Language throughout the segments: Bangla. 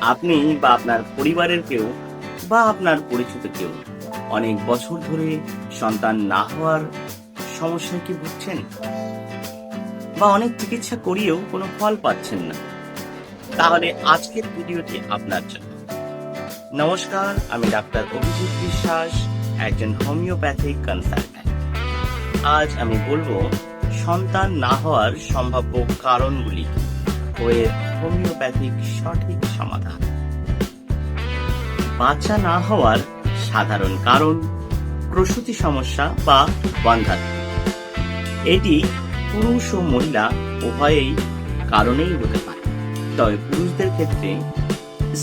আপনি বা আপনার পরিবারের কেউ বা আপনার পরিচিত কেউ অনেক বছর ধরে সন্তান না হওয়ার সমস্যায় কি ভুগছেন? বা অনেক চিকিৎসা করিয়েও কোনো ফল পাচ্ছেন না? তাহলে আজকের ভিডিওটি আপনার জন্য। নমস্কার, আমি ডাক্তার অভিজিৎ বিশ্বাস, একজন হোমিওপ্যাথিক কনসালট্যান্ট। আজ আমি বলব, সন্তান না হওয়ার সম্ভাব্য কারণগুলি ও হোমিওপ্যাথিক সঠিক সমাধান। বাচ্চা না হওয়ার সাধারণ কারণ প্রসূতি সমস্যা বা বন্ধাত্ম। এটি পুরুষ ও মহিলা উভয়েই কারণেই হতে পারে। তবে পুরুষদের ক্ষেত্রে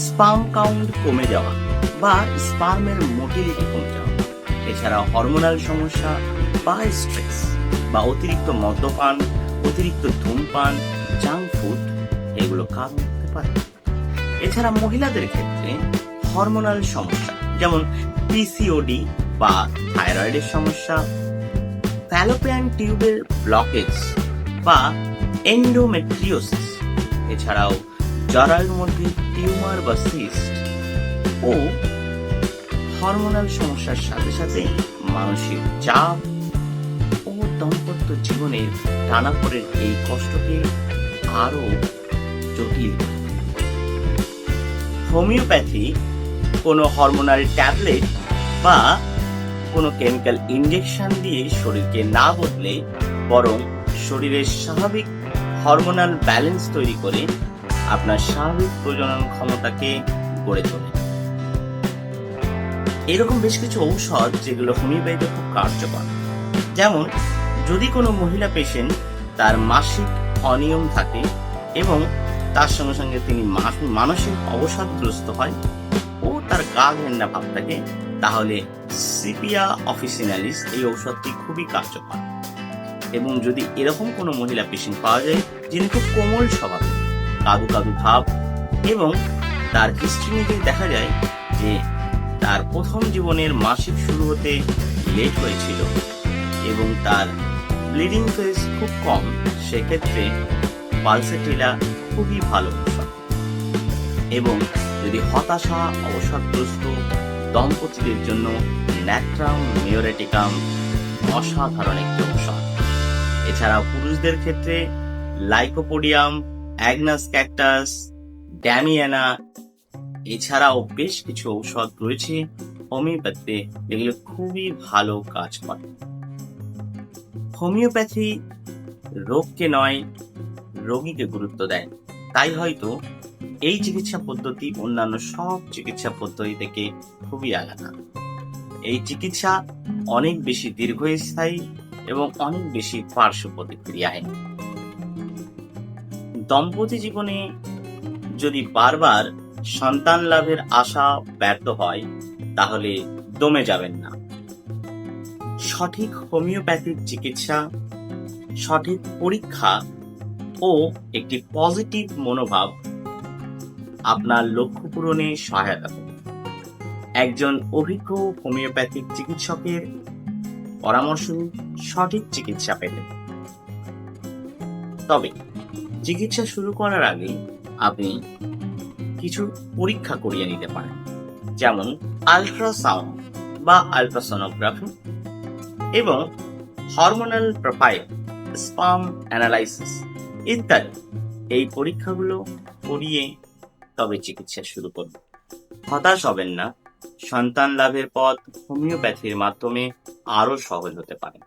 স্পাম কাউন্ট কমে যাওয়া বা স্পার্মের মোটিলিটি কমে যাওয়া, এছাড়া হরমোনাল সমস্যা বা স্ট্রেস বা অতিরিক্ত মদ্যপান, অতিরিক্ত ধূমপান, জাঙ্ক ফুড এগুলো কারণ হতে পারে। এছাড়া মহিলাদের ক্ষেত্রে হরমোনাল সমস্যা, যেমন পিসিওডি বা থাইরয়েডের সমস্যা ফ্যালোপিয়ান টিউবের ব্লকেজ বা এন্ডোমেট্রিওসিস এছাড়াও জরায়ুর মধ্যে টিউমার বা সিস্ট ও হরমোনাল সমস্যার সাথে সাথে মানসিক চাপ ও দাম্পত্য জীবনের টানাপোড়েন এই কষ্টকে আরও জটিল হোমিওপ্যাথি কোনো হরমোনাল ট্যাবলেট বা কোনো কেমিক্যাল ইনজেকশন দিয়ে শরীরকে না বদলে বরং শরীরের স্বাভাবিক হরমোনাল ব্যালেন্স তৈরি করে আপনার স্বাভাবিক প্রজনন ক্ষমতাকে গড়ে তোলে। এরকম বেশ কিছু ঔষধ যেগুলো হোমিওপ্যাথিতে খুব কার্যকর। যেমন, যদি কোনো মহিলা পেশেন্ট তার মাসিক অনিয়ম থাকে এবং তার সঙ্গে সঙ্গে তিনি মানসিক অবসাদগ্রস্ত হয় ও তার গা ঘেন্না ভাব থাকে তাহলে সিপিয়া অফিসিনালিস এই ঔষধটি খুবই কার্যকর। এবং যদি এরকম কোনো মহিলা পেশেন্ট পাওয়া যায়, যিনি খুব কোমল স্বভাব কাদু কাদু ভাব এবং তার হিস্ট্রি দেখা যায় যে তার প্রথম জীবনের মাসিক শুরু হতে লেট হয়েছিল এবং তার ব্লিডিং ফেজ খুব কম, সেক্ষেত্রে পালসেটিলা খুবই ভালো এবং যদি হতাশা অবসাদগ্রস্ত দম্পতিদের জন্য ন্যাট্রাম মিওরেটিকাম অসাধারণ একটি ঔষধ এছাড়াও পুরুষদের ক্ষেত্রে লাইকোপোডিয়াম, অ্যাগনাস ক্যাকটাস, ড্যামিয়ানা, এছাড়াও বেশ কিছু ঔষধ রয়েছে হোমিওপ্যাথিতে, যেগুলো খুবই ভালো কাজ করে। হোমিওপ্যাথি রোগকে নয়, রোগীকে গুরুত্ব দেয়। তাই হয়তো এই চিকিৎসা পদ্ধতি অন্যান্য সব চিকিৎসা পদ্ধতি থেকে খুবই আলাদা। এই চিকিৎসা অনেক বেশি দীর্ঘস্থায়ী এবং অনেক বেশি পার্শ্ব প্রতিক্রিয়ায় দম্পতি জীবনে যদি বারবার সন্তান লাভের আশা ব্যর্থ হয়, তাহলে দমে যাবেন না। সঠিক হোমিওপ্যাথিক চিকিৎসা, সঠিক পরীক্ষা ও একটি পজিটিভ মনোভাব আপনার লক্ষ্য পূরণে সহায়তা করবে একজন অভিজ্ঞ হোমিওপ্যাথিক চিকিৎসকের পরামর্শ সঠিক চিকিৎসা পেতে। তবে চিকিৎসা শুরু করার আগে আপনি কিছু পরীক্ষা করিয়ে নিতে পারেন, যেমন আল্ট্রাসাউন্ড বা আল্ট্রাসোনোগ্রাফি এবং হরমোনাল প্রোফাইল স্পাম অ্যানালাইসিস ইত্যাদি। এই পরীক্ষাগুলো করিয়ে তবে চিকিৎসা শুরু করুন। হতাশ হবেন না। সন্তান লাভের পথ হোমিওপ্যাথির মাধ্যমে আরও সহজ হতে পারে।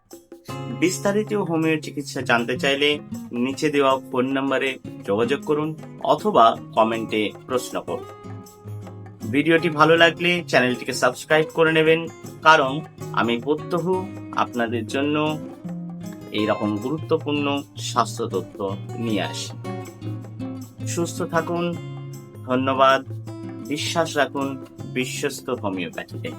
বিস্তারিত হোমিও চিকিৎসা জানতে চাইলে নিচে দেওয়া ফোন নম্বরে যোগাযোগ করুন অথবা কমেন্টে প্রশ্ন করুন। ভিডিওটি ভালো লাগলে চ্যানেলটিকে সাবস্ক্রাইব করে নেবেন। কারণ আমি প্রত্যহ আপনাদের জন্য এই রকম গুরুত্বপূর্ণ স্বাস্থ্য তথ্য নিয়ে আসি। সুস্থ থাকুন ধন্যবাদ বিশ্বাস রাখুন বিশ্বস্ত হোমিওপ্যাথিতে।